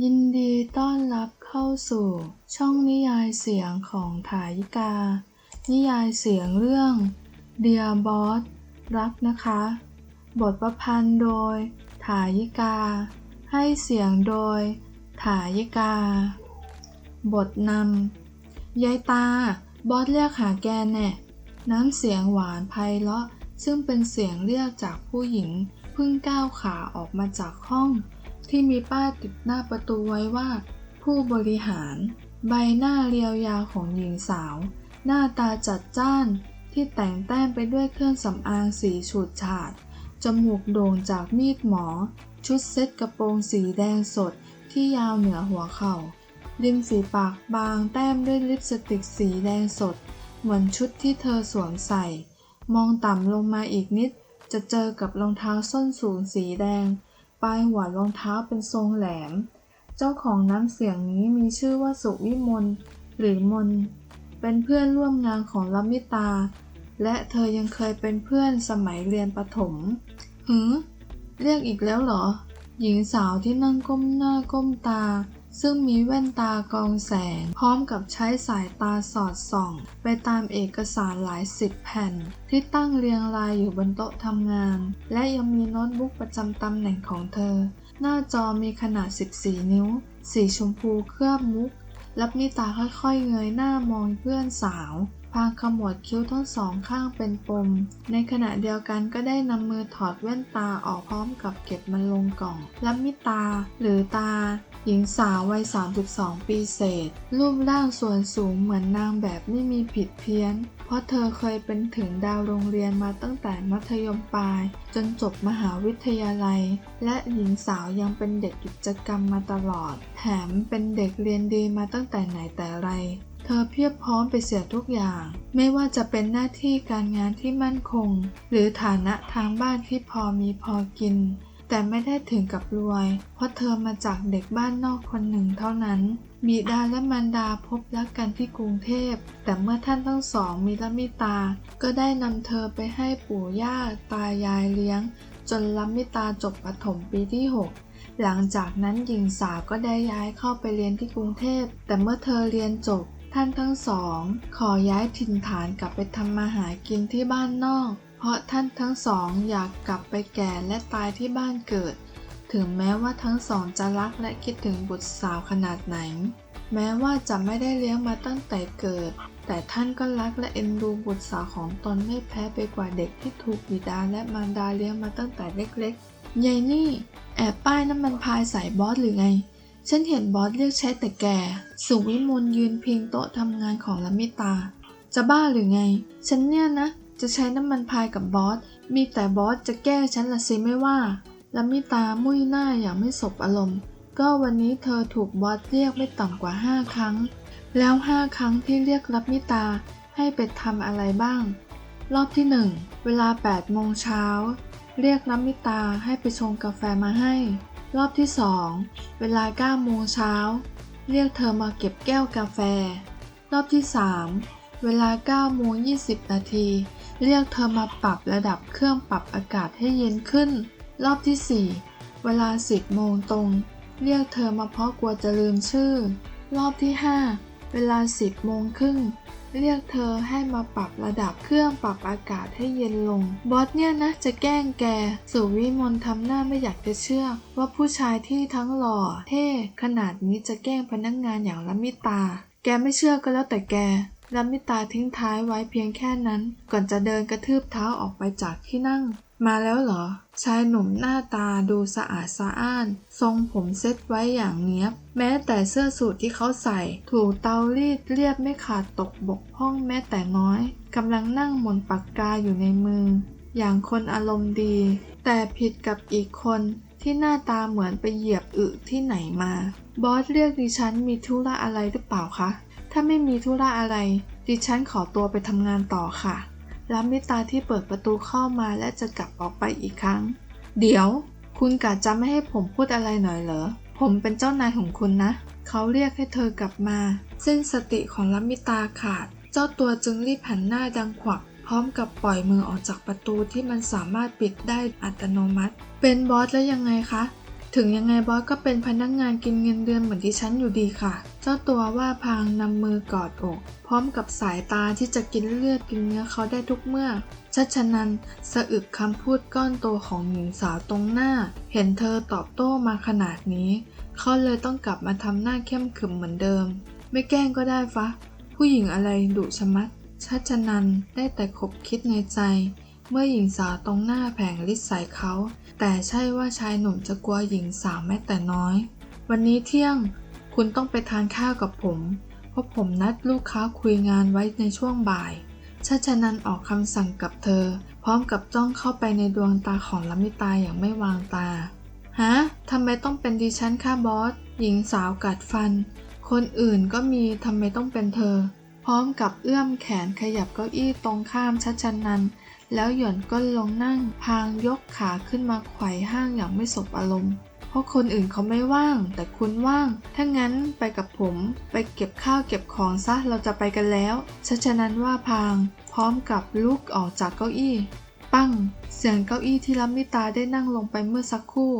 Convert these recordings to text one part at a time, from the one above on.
ยินดีต้อนรับเข้าสู่ช่องนิยายเสียงของถายิกา นิยายเสียงเรื่อง Dear Boss รักนะคะ บทประพันธ์โดยถายิกา ให้เสียงโดยถายิกา บทนำยายตา บอสเรียกหาแกแน่น้ำเสียงหวานไพเราะซึ่งเป็นเสียงเรียกจากผู้หญิงเพิ่งก้าวขาออกมาจากห้อง ที่มีป้ายติดหน้าประตูไว้ว่า ผู้บริหาร ใบหน้าเรียวยาวของหญิงสาว หน้าตาจัดจ้านที่แต่งแต้มไปด้วยเครื่องสำอางสีฉูดฉาด จมูกโด่งจากมีดหมอ ชุดเซ็ตกระโปรงสีแดงสดที่ยาวเหนือหัวเข่า ริมฝีปากบางแต้มด้วยลิปสติกสีแดงสด เหมือนชุดที่เธอสวมใส่ มองต่ำลงมาอีกนิด จะเจอกับรองเท้าส้นสูงสีแดง ปลายหัวรองเท้าเป็นทรงแหลม เจ้าของน้ำเสียงนี้มีชื่อว่าสุวิมลหรือมน เป็นเพื่อนร่วมงานของลมิตา และเธอยังเคยเป็นเพื่อนสมัยเรียนประถม หือ เรียกอีกแล้วเหรอ หญิงสาวที่นั่งก้มหน้าก้มตา ซึ่งมีแว่นตากรองแสง พร้อมกับใช้สายตาสอดส่อง ไปตามเอกสารหลายสิบแผ่น ที่ตั้งเรียงรายอยู่บนโต๊ะทำงาน และยังมีโน้ตบุ๊กประจำตำแหน่งของเธอ หน้าจอมีขนาด 14 นิ้ว สีชมพูเคลือบมุกรับนิตาค่อยๆ เงยหน้ามองเพื่อนสาวพางขมวดคิ้วทั้งสองข้างเป็นปม ในขณะเดียวกันก็ได้นำมือถอดแว่นตาออกพร้อมกับเก็บมันลงกล่องรับมิตาหรือตา หญิงสาววัย 32 ปีเศษ รูปร่างส่วนสูงเหมือนนางแบบไม่มีผิดเพี้ยน เพราะเธอเคยเป็นถึงดาวโรงเรียนมาตั้งแต่มัธยมปลาย จนจบมหาวิทยาลัย และหญิงสาวยังเป็นเด็กกิจกรรมมาตลอด แถมเป็นเด็กเรียนดีมาตั้งแต่ไหนแต่ไรเธอเพียบพร้อมไปเสียทุกอย่าง ไม่ว่าจะเป็นหน้าที่การงานที่มั่นคง หรือฐานะทางบ้านที่พอมีพอกิน แต่ไม่ได้ถึงกับรวย เพราะเธอมาจากเด็กบ้านนอกคนหนึ่งเท่านั้น บิดาและมารดาพบรักกันที่กรุงเทพ แต่เมื่อท่านทั้งสองมีละมิตา ก็ได้นำเธอไปให้ปู่ย่าตายายเลี้ยง จนละมิตาจบประถมปีที่ 6หลังจากนั้นหญิงสาวก็ได้ย้ายเข้าไปเรียนที่กรุงเทพ แต่เมื่อเธอเรียนจบ ท่านทั้งสอง ขอย้ายถิ่นฐานกลับไปทำมาหากินที่บ้านนอก เพราะท่านทั้งสองอยากกลับไปแก่และตายที่บ้านเกิด ถึงแม้ว่าทั้งสองจะรักและคิดถึงบุตรสาวขนาดไหน แม้ว่าจะไม่ได้เลี้ยงมาตั้งแต่เกิด แต่ท่านก็รักและเอ็นดูบุตรสาวของตนไม่แพ้ไปกว่าเด็กที่ถูกบิดาและมารดาเลี้ยงมาตั้งแต่เล็กๆยายนี่ แอบป้ายน้ำมันพายใส่บอสหรือไง ฉันเห็นบอสเรียกใช้แต่แกสุวิมลยืนพิงโต๊ะทำงานของลมิตา จะบ้าหรือไง ฉันเนี่ยนะ จะใช้น้ำมันพายกับบอส มีแต่บอสจะแก้ฉันละสิไม่ว่าลมิตามุ้ยหน้าอย่างไม่สบอารมณ์ ก็วันนี้เธอถูกบอสเรียกไม่ต่ำกว่าห้าครั้ง แล้วห้าครั้งที่เรียกรับมิตาให้ไปทำอะไรบ้าง รอบที่หนึ่งเวลา8โมงเช้าเรียกน้ำมิตาให้ไปชงกาแฟมาให้ รอบที่ 2 เวลา9โมงเช้าเรียกเธอมาเก็บแก้วกาแฟ รอบที่ 3 เวลา9โมง20นาที เรียกเธอมาปรับระดับเครื่องปรับอากาศให้เย็นขึ้น รอบที่ 4 เวลา 10 โมงตรง เรียกเธอมาเพราะกลัวจะลืมชื่อ รอบที่ 5 เวลา 10 โมงครึ่ง เรียกเธอให้มาปรับระดับเครื่องปรับอากาศให้เย็นลง บอสเนี่ยนะจะแกล้งแก สุวิมลทำหน้าไม่อยากจะเชื่อ ว่าผู้ชายที่ทั้งหล่อ เท่ ขนาดนี้จะแกล้งพนักงงานอย่างละมิตา แกไม่เชื่อก็แล้วแต่แก ละมิตาทิ้งท้ายไว้เพียงแค่นั้น ก่อนจะเดินกระทืบเท้าออกไปจากที่นั่ง มาแล้วเหรอ ชายหนุ่มหน้าตาดูสะอาดสะอ้าน ทรงผมเซ็ตไว้อย่างเนี้ยบ แม้แต่เสื้อสูทที่เขาใส่ ถูกเตารีดเรียบไม่ขาดตกบกพร่องแม้แต่น้อยกำลังนั่งหมุนปากกาอยู่ในมือ อย่างคนอารมณ์ดี แต่ผิดกับอีกคนที่หน้าตาเหมือนไปเหยียบอึที่ไหนมา บอสเรียกดิฉันมีธุระอะไรหรือเปล่าคะ ถ้าไม่มีธุระอะไร ดิฉันขอตัวไปทำงานต่อค่ะรับมิตาที่เปิดประตูเข้ามาและจะกลับออกไปอีกครั้ง เดี๋ยว คุณกะจะไม่ให้ผมพูดอะไรหน่อยเหรอ ผมเป็นเจ้านายของคุณนะ เขาเรียกให้เธอกลับมา เส้นสติของรัมิตาขาด เจ้าตัวจึงรีบหันหน้าดังขวัก พร้อมกับปล่อยมือออกจากประตูที่มันสามารถปิดได้อัตโนมัติ เป็นบอสแล้วยังไงคะ ถึงยังไงบอสก็เป็นพนักงานกินเงินเดือนเหมือนที่ฉันอยู่ดีค่ะ เจ้าตัวว่าพางนำมือกอดอก พร้อมกับสายตาที่จะกินเลือดกินเนื้อเขาได้ทุกเมื่อชัชนันสะอึกคำพูดก้อนโตของหญิงสาวตรงหน้า เห็นเธอตอบโต้มาขนาดนี้ เขาเลยต้องกลับมาทำหน้าเข้มขึมเหมือนเดิม ไม่แกล้งก็ได้ฟะ ผู้หญิงอะไรดุชะมัดชัชนันได้แต่ขบคิดในใจ เมื่อหญิงสาวตรงหน้าแผงลิษใส่เขา แต่ใช่ว่าชายหนุ่มจะกลัวหญิงสาวแม้แต่น้อย วันนี้เที่ยงคุณต้องไปทานข้าวกับผม เพราะผมนัดลูกค้าคุยงานไว้ในช่วงบ่ายชัชนันออกคำสั่งกับเธอ พร้อมกับจ้องเข้าไปในดวงตาของลมิตาอย่างไม่วางตา ฮะทำไมต้องเป็นดิฉันค่ะบอส หญิงสาวกัดฟัน คนอื่นก็มีทำไมต้องเป็นเธอ พร้อมกับเอื้อมแขนขยับเก้าอี้ตรงข้ามชัชนัน แล้วหย่อนก้นลงนั่ง พางยกขาขึ้นมาไขว่ห้างอย่างไม่สบอารมณ์ เพราะคนอื่นเขาไม่ว่าง แต่คุณว่าง ถ้างั้นไปกับผม ไปเก็บข้าวเก็บของซะ เราจะไปกันแล้วชัชนันว่าพาง พร้อมกับลุกออกจากเก้าอี้ ปั้ง เสียงเก้าอี้ที่ลัมมิตาได้นั่งลงไปเมื่อสักครู่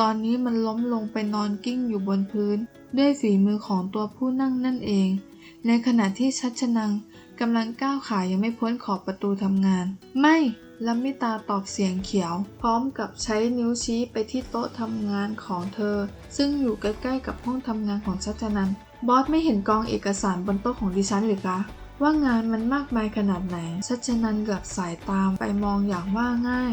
ตอนนี้มันล้มลงไปนอนกิ้งอยู่บนพื้น ด้วยฝีมือของตัวผู้นั่งนั่นเอง ในขณะที่ชัชนัง กำลังก้าวขายังไม่พ้นขอบประตูทำงาน ไม่ลัมมิตาตอบเสียงเขียว พร้อมกับใช้นิ้วชี้ไปที่โต๊ะทำงานของเธอ ซึ่งอยู่ใกล้ๆกับห้องทำงานของชัชนันบอสไม่เห็นกองเอกสารบนโต๊ะของดิฉันหรือคะว่างานมันมากมายขนาดไหน ชัชนันเหลือบสายตามไปมองอย่างว่าง่าย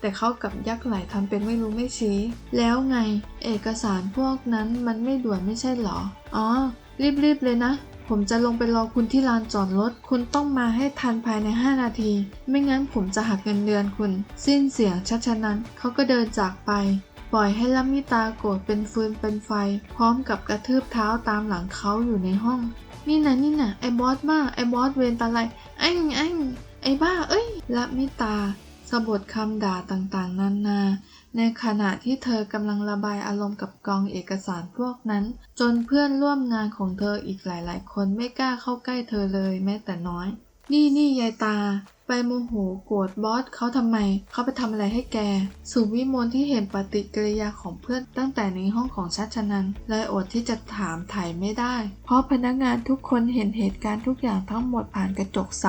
แต่เขากับยักไหลทำเป็นไม่รู้ไม่ชี้ แล้วไง เอกสารพวกนั้นมันไม่ด่วนไม่ใช่หรอ อ๋อ รีบๆเลยนะ ผมจะลงไปรอคุณที่ลานจอดรถ คุณต้องมาให้ทันภายใน 5 นาที ไม่งั้นผมจะหักเงินเดือนคุณ สิ้นเสียงชัชนั้น เขาก็เดินจากไป ปล่อยให้ลัมมิตาโกรธเป็นฟืนเป็นไฟ พร้อมกับกระทืบเท้าตามหลังเขาอยู่ในห้อง นี่นะนี่นะไอ้บอสบ้าไอ้บอสเวรตาไลไอ้ไอ้ไอ้บ้าเอ้ยลัมมิตาสะบดคำด่าต่างๆ นานา ในขณะที่เธอกำลังระบายอารมณ์กับกองเอกสารพวกนั้น จนเพื่อนร่วมงานของเธออีกหลายๆ คนไม่กล้าเข้าใกล้เธอเลยแม้แต่น้อย นี่นี่ยายตา ไปโมโหโกรธบอสเขาทำไม เขาไปทำอะไรให้แก สุวิมลที่เห็นปฏิกิริยาของเพื่อนตั้งแต่ในห้องของชัชนันเลยอดที่จะถามไถ่ไม่ได้ เพราะพนักงานทุกคนเห็นเหตุการณ์ทุกอย่างทั้งหมดผ่านกระจกใส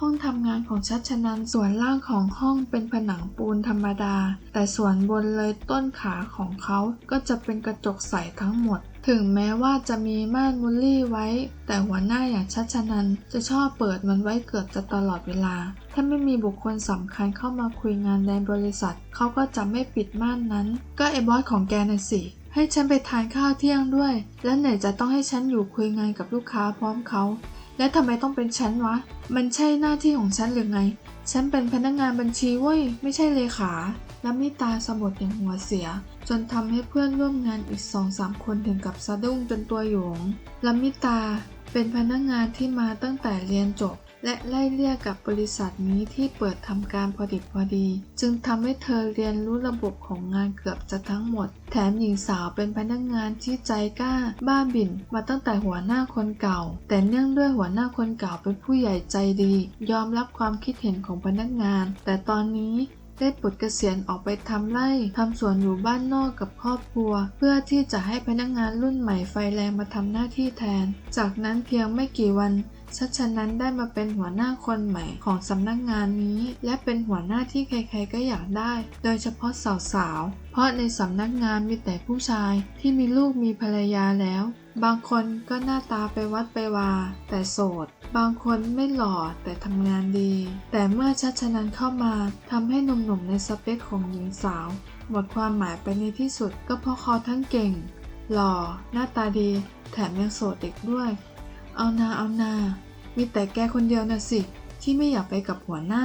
ห้องทำงานของชัชนันส่วนล่างของห้องเป็นผนังปูนธรรมดา แต่ส่วนบนเลยต้นขาของเขาก็จะเป็นกระจกใสทั้งหมด ถึงแม้ว่าจะมีม่านมุลลี่ไว้ แต่หัวหน้าอย่างชัชนันจะชอบเปิดมันไว้เกือบจะตลอดเวลา ถ้าไม่มีบุคคลสำคัญเข้ามาคุยงานในบริษัท เขาก็จะไม่ปิดม่านนั้น ก็ไอ้บอสของแกน่ะสิ ให้ฉันไปทานข้าวเที่ยงด้วย แล้วไหนจะต้องให้ฉันอยู่คุยงานกับลูกค้าพร้อมเขา และทำไมต้องเป็นฉันวะ มันใช่หน้าที่ของฉันหรือไง ฉันเป็นพนักงานบัญชีเว้ย ไม่ใช่เลขา แล้วมิตาสะบดอย่างหัวเสีย จนทำให้เพื่อนร่วมงานอีกสองสามคนถึงกับสะดุ้งจนตัวหยงลามิตาเป็นพนักงานที่มาตั้งแต่เรียนจบ และไล่เลี่ยกับบริษัทนี้ที่เปิดทำการพอดิบพอดี จึงทำให้เธอเรียนรู้ระบบของงานเกือบจะทั้งหมด แถมหญิงสาวเป็นพนักงานที่ใจกล้า บ้าบิ่นมาตั้งแต่หัวหน้าคนเก่า แต่เนื่องด้วยหัวหน้าคนเก่าเป็นผู้ใหญ่ใจดี ยอมรับความคิดเห็นของพนักงาน แต่ตอนนี้ ได้ปลดเกษียณออกไปทำไร่ทำสวนอยู่บ้านนอกกับครอบครัว เพื่อที่จะให้พนักงานรุ่นใหม่ไฟแรงมาทำหน้าที่แทน จากนั้นเพียงไม่กี่วันชัชนั้นได้มาเป็นหัวหน้าคนใหม่ของสำนักงานนี้ และเป็นหัวหน้าที่ใครๆก็อยากได้ โดยเฉพาะสาวๆ เพราะในสำนักงานมีแต่ผู้ชายที่มีลูกมีภรรยาแล้ว บางคนก็หน้าตาไปวัดไปวา แต่โสด บางคนไม่หล่อแต่ทำงานดี แต่เมื่อชัชนันเข้ามาทำให้หนุ่มๆในสเปคของหญิงสาว หมดความหมายไปในที่สุดก็เพราะเขาทั้งเก่ง หล่อ หน้าตาดี แถมยังโสดอีกด้วย เอานาเอานา มีแต่แกคนเดียวนะสิที่ไม่อยากไปกับหัวหน้า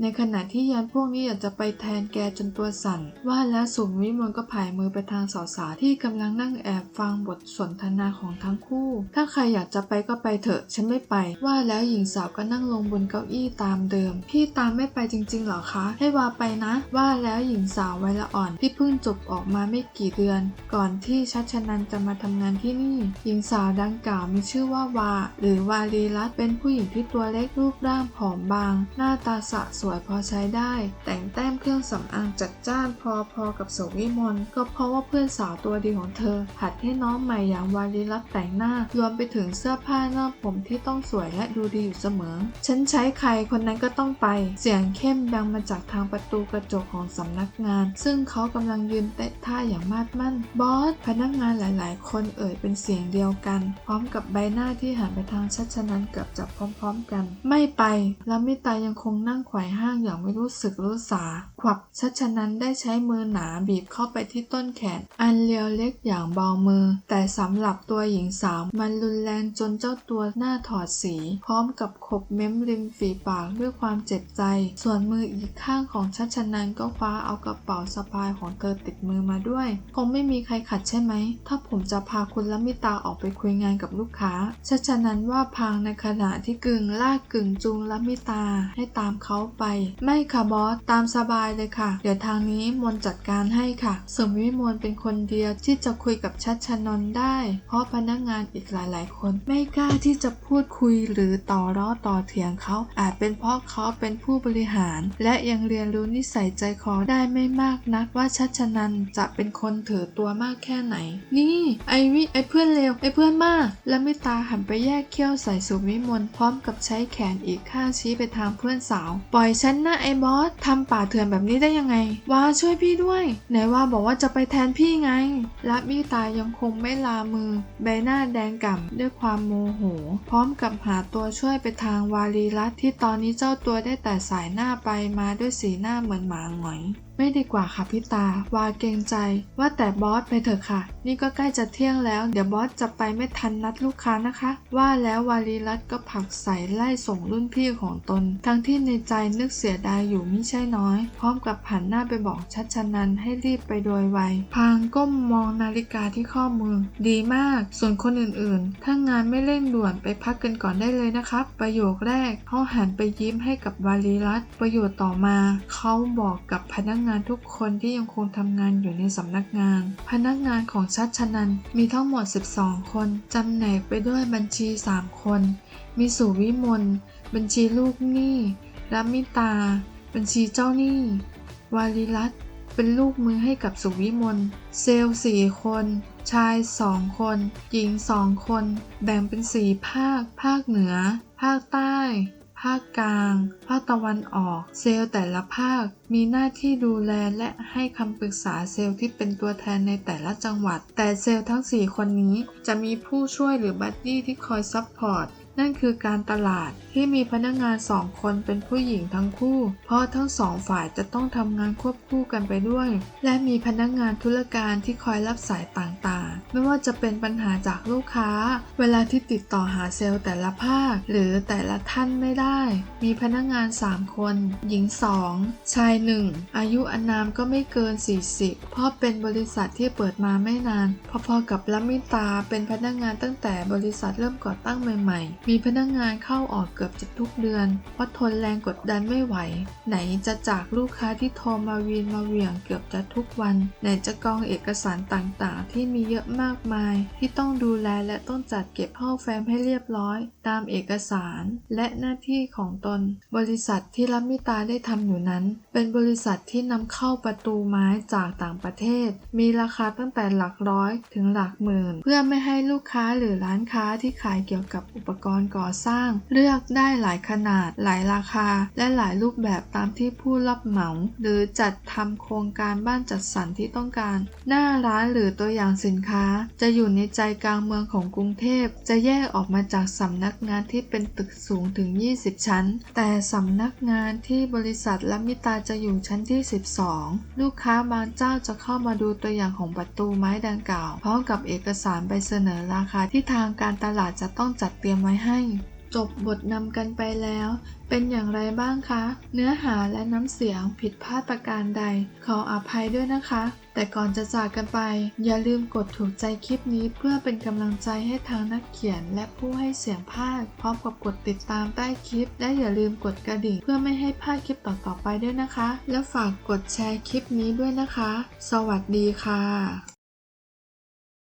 ในขณะที่ยานพวกนี้อยากจะไปแทนแกจนตัวสั่น ว่าแล้วสุมวิมลก็ผายมือไปทางสาวๆที่กำลังนั่งแอบฟังบทสนทนาของทั้งคู่ ถ้าใครอยากจะไปก็ไปเถอะ ฉันไม่ไป ว่าแล้วหญิงสาวก็นั่งลงบนเก้าอี้ตามเดิม พี่ตามไม่ไปจริงๆหรอคะ ให้วาไปนะ ว่าแล้วหญิงสาววัยละอ่อนที่เพิ่งจบออกมาไม่กี่เดือน ก่อนที่ชัชนันจะมาทำงานที่นี่ หญิงสาวดังกล่าวมีชื่อว่าวา หรือวาลีรัตเป็นผู้หญิงที่ตัวเล็กรูปร่างผอมบาง หน้าตาสะสสวยพอใช้ได้ แต่งแต้มเครื่องสำอางจัดจ้านพอพอกับสวิมลก็เพราะว่าเพื่อนสาวตัวดีของเธอ หัดให้น้องใหม่อย่างวาลีรัตแต่งหน้า รวมไปถึงเสื้อผ้าหน้าผมที่ต้องสวยและดูดีอยู่เสมอ ฉันใช้ใครคนนั้นก็ต้องไป เสียงเข้มดังมาจากทางประตูกระจกของสำนักงาน ซึ่งเขากำลังยืนเตะท่าอย่างมาดมั่น บอส พนักงานหลายๆ คนเอ่ยเป็นเสียงเดียวกัน พร้อมกับใบหน้าที่หันไปทางชัชนันเกือบจะพร้อม ๆ กัน ไม่ไปแล้วมิตายังคงนั่งไขว่ห้างอย่างไม่รู้สึกรู้สาขวับชัชนันได้ใช้มือหนาบีบเข้าไปที่ต้นแขน อันเลียวเล็กอย่างเบามือ แต่สำหรับตัวหญิงสาวมันรุนแรงจนเจ้าตัวหน้าถอดสี พร้อมกับขบเม้มริมฝีปากด้วยความเจ็บใจ ส่วนมืออีกข้างของชัชนันก็คว้าเอากระเป๋าสะพายของเธอติดมือมาด้วย คงไม่มีใครขัดใช่ไหม ถ้าผมจะพาคุณละมิตาออกไปคุยงานกับลูกค้าชัชนันว่าพางในขณะที่กึ่งลากกึ่งจูงละมิตาให้ตามเขาไปไม่ค่ะบอส ตามสบายเลยค่ะ เดี๋ยวทางนี้มนจัดการให้ค่ะ สมวิมลเป็นคนเดียวที่จะคุยกับชัดชนนได้ เพราะพนักงานอีกหลาย ๆ คน ไม่กล้าที่จะพูดคุยหรือต่อร้อต่อเถียงเขา อาจเป็นเพราะเขาเป็นผู้บริหาร และยังเรียนรู้นิสัยใจคอได้ไม่มากนักว่าชัดชนันจะเป็นคนถือตัวมากแค่ไหน นี่ไอวิไอเพื่อนเลวไอเพื่อนมากและมิตาหันไปแยกเขี้ยวใส่สุวิมลพร้อมกับใช้แขนอีกข้างชี้ไปทางเพื่อนสาว ปล่อยฉันนะไอบอสทำป่าเถื่อนแบบนี้ได้ยังไงว่าช่วยพี่ด้วยไหนว่าบอกว่าจะไปแทนพี่ไงและมีตายังคงไม่ลามือ ใบหน้าแดงก่ำด้วยความโมโห พร้อมกับหาตัวช่วยไปทางวารีรัตที่ตอนนี้เจ้าตัวได้แต่สายหน้าไปมาด้วยสีหน้าเหมือนหมาหงอย ไม่ดีกว่าค่ะพี่ตา วาเกรงใจ ว่าแต่บอสไปเถอะค่ะ นี่ก็ใกล้จะเที่ยงแล้ว เดี๋ยวบอสจะไปไม่ทันนัดลูกค้านะคะ ว่าแล้ววาลีรัตก็ผลักใส่ไล่ส่งรุ่นพี่ของตน ทั้งที่ในใจนึกเสียดายอยู่ไม่ใช่น้อย พร้อมกับผันหน้าไปบอกชัดชนันให้รีบไปโดยไว พางก้มมองนาฬิกาที่ข้อมือ ดีมาก ส่วนคนอื่นๆ ถ้างานไม่เร่งด่วนไปพักกันก่อนได้เลยนะครับ ประโยคแรกเขาหันไปยิ้มให้กับวาลีรัตประโยชน์ต่อมาเขาบอกกับพนักงานทุกคนที่ยังคงทำงานอยู่ในสำนักงาน พนักงานของชัดชนันมีทั้งหมด 12 คนจำแนกไปด้วยบัญชี 3 คน มีสุวิมลบัญชีลูกหนี้รัมิตา บัญชีเจ้าหนี้ วาลีรัตเป็นลูกมือให้กับสุวิมล เซลล์สี่คน ชายสองคน หญิงสองคน แบ่งเป็นสี่ภาค ภาคเหนือ ภาคใต้ ภาคกลาง ภาคตะวันออก เซลล์แต่ละภาค มีหน้าที่ดูแลและให้คำปรึกษาเซลล์ที่เป็นตัวแทนในแต่ละจังหวัด แต่เซลล์ทั้ง 4 คนนี้จะมีผู้ช่วยหรือบัดดี้ที่คอยซัพพอร์ต นั่นคือการตลาด ที่มีพนักงานสองคนเป็นผู้หญิงทั้งคู่ เพราะทั้งสองฝ่ายจะต้องทำงานควบคู่กันไปด้วย และมีพนักงานธุรการที่คอยรับสายต่างๆ ไม่ว่าจะเป็นปัญหาจากลูกค้า เวลาที่ติดต่อหาเซลล์แต่ละภาค หรือแต่ละท่านไม่ได้ มีพนักงาน 3 คน หญิง 2 ชาย 1 อายุอนามก็ไม่เกิน 40 เพราะเป็นบริษัทที่เปิดมาไม่นาน พอๆกับละมิตาเป็นพนักงานตั้งแต่บริษัทเริ่มก่อตั้งใหม่ ๆ มีพนักงานเข้าออกเกือบจะทุกเดือน เพราะทนแรงกดดันไม่ไหว ไหนจะจากลูกค้าที่โทรมาวีนมาเหวี่ยงเกือบจะทุกวัน ไหนจะกองเอกสารต่างๆ ที่มีเยอะมากมาย ที่ต้องดูแลและต้องจัดเก็บเข้าแฟ้มให้เรียบร้อย ตามเอกสาร และหน้าที่ของตน บริษัทที่รับมิตาได้ทำอยู่นั้น เป็นบริษัทที่นำเข้าประตูไม้จากต่างประเทศ มีราคาตั้งแต่หลักร้อยถึงหลักหมื่น เพื่อไม่ให้ลูกค้าหรือร้านค้าที่ขายเกี่ยวกับอุปกรณ์ก่อสร้าง เลือกได้หลายขนาด หลายราคา และหลายรูปแบบตามที่ผู้รับเหมา หรือจัดทำโครงการบ้านจัดสรรที่ต้องการ หน้าร้านหรือตัวอย่างสินค้า จะอยู่ในใจกลางเมืองของกรุงเทพ จะแยกออกมาจากสำนักงานที่เป็นตึกสูงถึง 20 ชั้น แต่สำนักงานที่บริษัทละมิตาจะอยู่ชั้นที่ 12 ลูกค้าบางเจ้าจะเข้ามาดูตัวอย่างของประตูไม้ดังกล่าวพร้อมกับเอกสารใบเสนอราคาที่ทางการตลาดจะต้องจัดเตรียมไว้ให้ จบบทนำกันไปแล้ว เป็นอย่างไรบ้างคะ เนื้อหาและน้ำเสียงผิดพลาดประการใด ขออภัยด้วยนะคะ แต่ก่อนจะจากกันไป อย่าลืมกดถูกใจคลิปนี้เพื่อเป็นกำลังใจให้ทางนักเขียนและผู้ให้เสียงภาค พร้อมกับกดติดตามใต้คลิป และอย่าลืมกดกระดิ่ง เพื่อไม่ให้พลาดคลิปต่อๆไปด้วยนะคะ และฝากกดแชร์คลิปนี้ด้วยนะคะ สวัสดีค่ะ